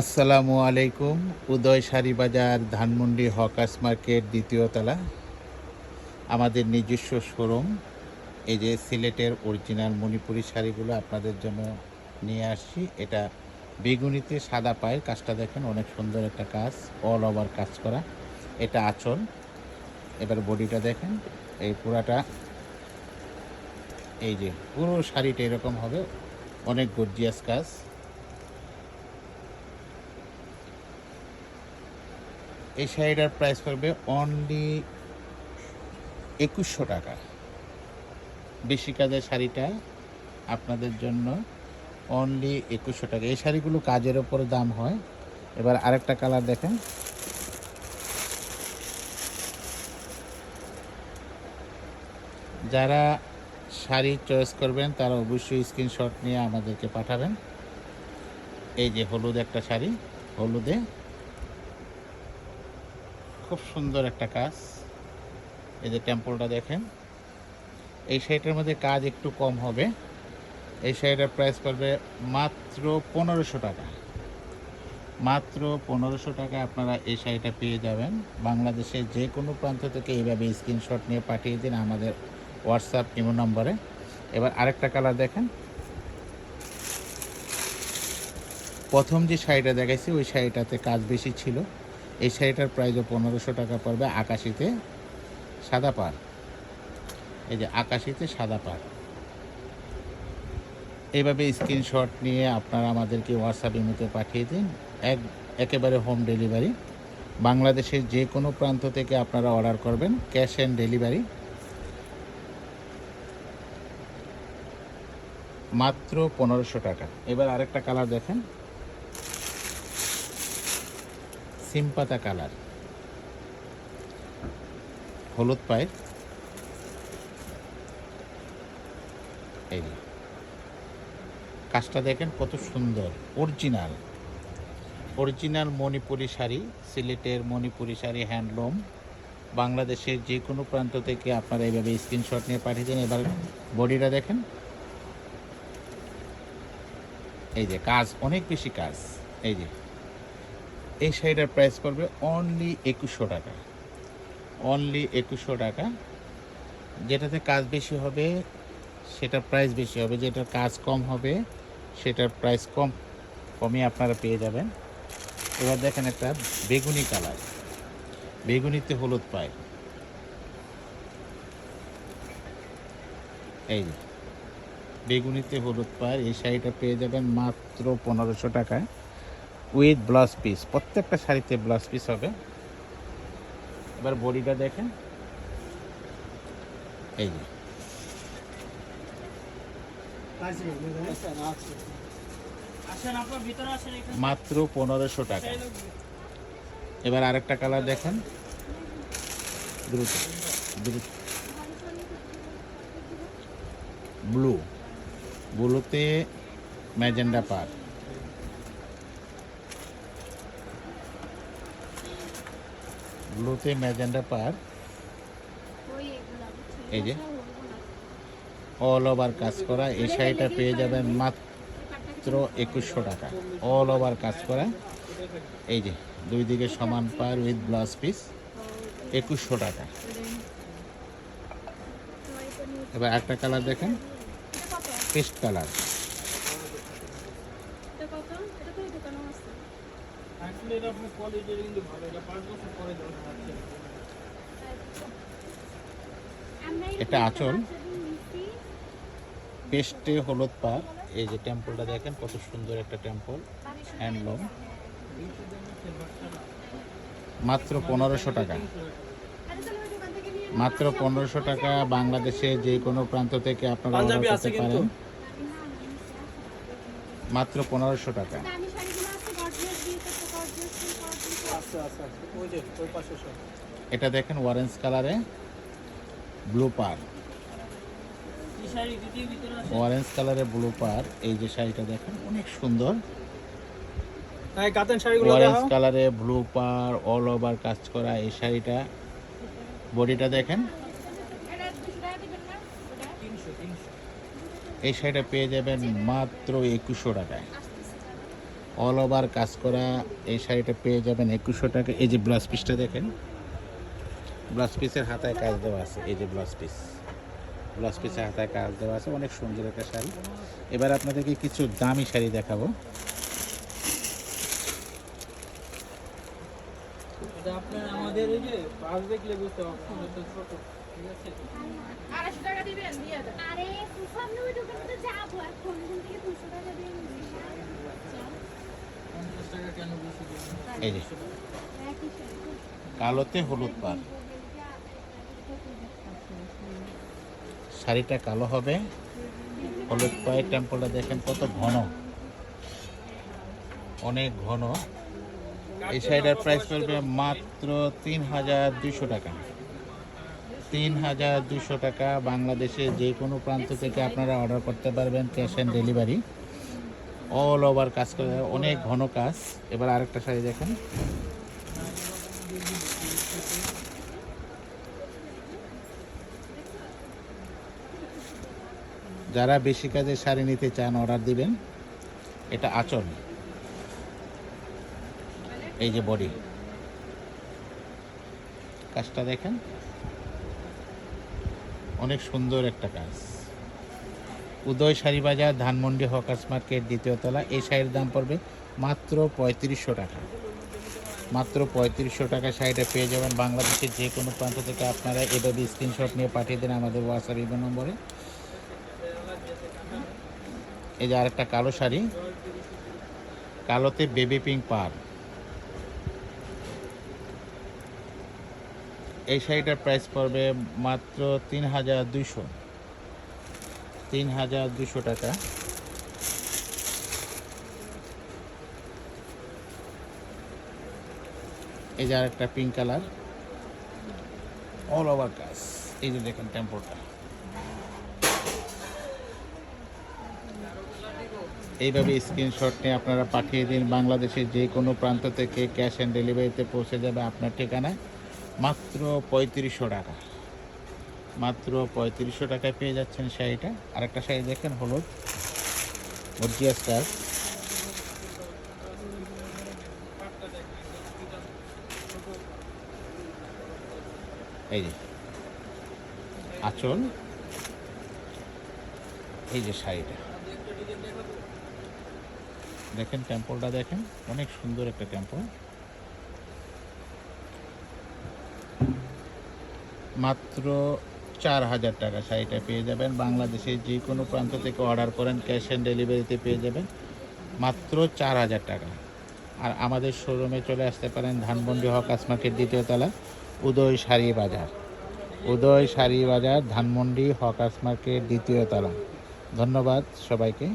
আসসালামু আলাইকুম, উদয় বাজার, ধানমন্ডি হকার্স মার্কেট, দ্বিতীয় তলা। আমাদের নিজস্ব শোরুম, এই যে সিলেটের অরিজিনাল মণিপুরি শাড়িগুলো আপনাদের জন্য নিয়ে আসছি। এটা বেগুনিতে সাদা পায়ের কাজটা দেখেন, অনেক সুন্দর একটা কাজ অল ওভার কাজ করা। এটা আচল, এবার বডিটা দেখেন, এই পুরাটা। এই যে পুরো শাড়িটা এরকম হবে, অনেক গর্জিয়াস কাজ। এই শাড়িটার প্রাইস পড়বে অনলি একুশশো টাকা। বেশি কাজের শাড়িটা আপনাদের জন্য অনলি একুশশো টাকা। এই শাড়িগুলো কাজের ওপরে দাম হয়। এবার আরেকটা কালার দেখেন। যারা শাড়ি চয়েস করবেন, তারা অবশ্যই স্ক্রিনশট নিয়ে আমাদেরকে পাঠাবেন। এই যে হলুদ একটা শাড়ি, হলুদে খুব সুন্দর একটা কাজ। এই যে টেম্পলটা দেখেন। এই শাড়িটার মধ্যে কাজ একটু কম হবে। এই শাড়িটার প্রাইস পড়বে মাত্র পনেরোশো টাকা। মাত্র পনেরোশো টাকা আপনারা এই শাড়িটা পেয়ে যাবেন। বাংলাদেশের যে কোনো প্রান্ত থেকে এইভাবে স্ক্রিনশট নিয়ে পাঠিয়ে দিন আমাদের হোয়াটসঅ্যাপ ইমো নম্বরে। এবার আরেকটা কালার দেখেন। প্রথম যে শাড়িটা দেখাইছি, ওই শাড়িটাতে কাজ বেশি ছিল। এই শাড়িটার প্রাইসও পনেরোশো টাকা পড়বে আকাশিতে সাদা পাড়। এই যে আকাশিতে সাদা পাড়। এইভাবে স্ক্রিনশট নিয়ে আপনারা আমাদেরকে হোয়াটসঅ্যাপ ইমেতে পাঠিয়ে দিন। এক, একেবারে হোম ডেলিভারি বাংলাদেশের যে কোনো প্রান্ত থেকে আপনারা অর্ডার করবেন ক্যাশ অ্যান্ড ডেলিভারি মাত্র পনেরোশো টাকা। এবার আরেকটা কালার দেখেন। সিমপাতা কালার। হলুদ পায়ের এই। কাজটা দেখেন কত সুন্দর, অরিজিনাল। অরিজিনাল মণিপুরি শাড়ি, সিলেটের মণিপুরি শাড়ি হ্যান্ডলুম। বাংলাদেশের যে কোনো প্রান্ত থেকে আপনারা এইভাবে স্ক্রিনশট নিয়ে পাঠিয়ে দিন। এবার বডিটা দেখেন। এই যে, কাজ, অনেক বেশি কাজ। এই যে এই শাড়িটার প্রাইস পড়বে অনলি একুশশো টাকা। অনলি একুশশো টাকা। যেটাতে কাজ বেশি হবে, সেটার প্রাইস বেশি হবে। যেটার কাজ কম হবে, সেটার প্রাইস কম, কমই আপনারা পেয়ে যাবেন। এবার দেখেন একটা বেগুনি কালার। বেগুনিতে হলুদ পায়। এই বেগুনিতে হলুদ পায়। এই শাড়িটা পেয়ে যাবেন মাত্র পনেরোশো টাকায়। উইথ ব্লাউজ পিস প্রত্যেকটা শাড়িতে ব্লাউজ পিস হবে। এবার বডিটা দেখেন। এই যে। মাত্র পনেরোশো টাকা। এবার আরেকটা কালার দেখেন। দ্রুত দ্রুত। ব্লু। ব্লুতে ম্যাজেন্ডা পার। ব্লুতে ম্যাজেন্ডা পার। এই যে। অল ওভার কাজ করা। এই শাড়িটা পেয়ে যাবেন মাত্র একুশশো টাকা। অল ওভার কাজ করা। এই যে দুই দিকে সমান পার উইথ ব্লাউজ পিস একুশশো টাকা। এবার একটা কালার দেখেন। পেস্ট কালার আসলে এটা আপনার কিন্তু ভালো এটা পাঁচ বছর পরে হচ্ছে এটা আঁচল। পেস্টে হলুদ পার এই যে টেম্পলটা দেখেন কত সুন্দর একটা টেম্পল হ্যান্ডলুম। মাত্র পনেরোশো টাকা। মাত্র পনেরোশো টাকা বাংলাদেশে যে কোনো প্রান্ত থেকে আপনারা করতে পারেন। মাত্র পনেরোশো টাকা। এটা দেখেন অরেঞ্জ কালারে ব্লু পার অরেঞ্জ কালারে ব্লু পার এই যে শাড়িটা দেখেন অনেক সুন্দর। অরেঞ্জ কালারে ব্লু পার অল ওভার কাজ করা এই শাড়িটা। বডিটা দেখেন। এই শাড়িটা পেয়ে যাবেন মাত্র একুশশো টাকায়। অল ওভার কাজ করা এই শাড়িটা পেয়ে যাবেন একুশশো টাকা। এই যে ব্লাউজ পিসটা দেখেন। ব্লাউজ পিসের হাতায় কাজ দেওয়া আছে। এই যে ব্লাউজ পিস ব্লাউজ পিসের হাতায় কাজ দেওয়া আছে। অনেক সুন্দর একটা শাড়ি। এবার আপনাদেরকে কিছু দামি শাড়ি দেখাবো। আপনার আমাদের এই যে পাশ দেখলে বুঝতে পারবেন ছোট। ঠিক আছে? আড়াইশো টাকা দিবেন দিয়ে দেন। আরে এই যে। কালোতে হলুদ পার শাড়িটা কালো হবে। হলুদ পায়ের টেম্পলটা দেখেন কত ঘন। অনেক ঘন। এই শাড়িটার প্রাইস পড়বে মাত্র তিন হাজার দুশো টাকা। তিন হাজার দুশো টাকা বাংলাদেশে যে কোনো প্রান্ত থেকে আপনারা অর্ডার করতে পারবেন cash and delivery all over কাজ করে, অনেক ঘন কাজ। এবার আরেকটা শাড়ি দেখেন। যারা বেশি কাজে শাড়ি নিতে চান, অর্ডার দিবেন। এটা আচল। এই যে বডি। কাজটা দেখেন। অনেক সুন্দর একটা কাজ। উদয় শাড়ি বাজার ধানমন্ডি হকার্স মার্কেট দ্বিতীয় তলা। এই শাড়ির দাম পড়বে মাত্র পঁয়ত্রিশশো টাকা। মাত্র পঁয়ত্রিশশো টাকা শাড়িটা পেয়ে যাবেন বাংলাদেশের যে কোনো প্রান্ত থেকে। আপনারা এভাবে স্ক্রিনশট নিয়ে পাঠিয়ে দেন আমাদের হোয়াটসঅ্যাপ ইমেল নম্বরে। এই যে আরেকটা কালো শাড়ি। কালোতে বেবি পিঙ্ক পার এই শাড়িটার প্রাইস পড়বে মাত্র তিন হাজার দুইশো। তিন হাজার দুশো টাকা। এই যে আরেকটা পিঙ্ক কালার অল ওভার কাজ এই যে দেখেন টেম্পোটা এইভাবে স্ক্রিনশট নিয়ে আপনারা পাঠিয়ে দিন। বাংলাদেশের যে কোনো প্রান্ত থেকে ক্যাশ অ্যান্ড ডেলিভারিতে পৌঁছে যাবে আপনার ঠিকানায়। মাত্র পঁয়ত্রিশশো টাকা। মাত্র পঁয়ত্রিশশো টাকায় পেয়ে যাচ্ছেন শাড়িটা। আরেকটা শাড়ি দেখেন, হলুদ। মর্জিয়া স্টার এই যে, আচল। এই যে শাড়িটা। দেখেন টেম্পলটা দেখেন, অনেক সুন্দর একটা টেম্পল মাত্র চার হাজার টাকা শাড়িটা পেয়ে যাবেন। বাংলাদেশের যে কোনো প্রান্ত থেকে অর্ডার করেন, ক্যাশ অ্যান্ড ডেলিভারিতে পেয়ে যাবেন। মাত্র চার হাজার টাকা। আর আমাদের শোরুমে চলে আসতে পারেন ধানমন্ডি হকাস মার্কেট দ্বিতীয় তলা, উদয় শাড়ি বাজার। উদয় শাড়ি বাজার, ধানমন্ডি হকাস মার্কেট দ্বিতীয় তলা। ধন্যবাদ সবাইকে।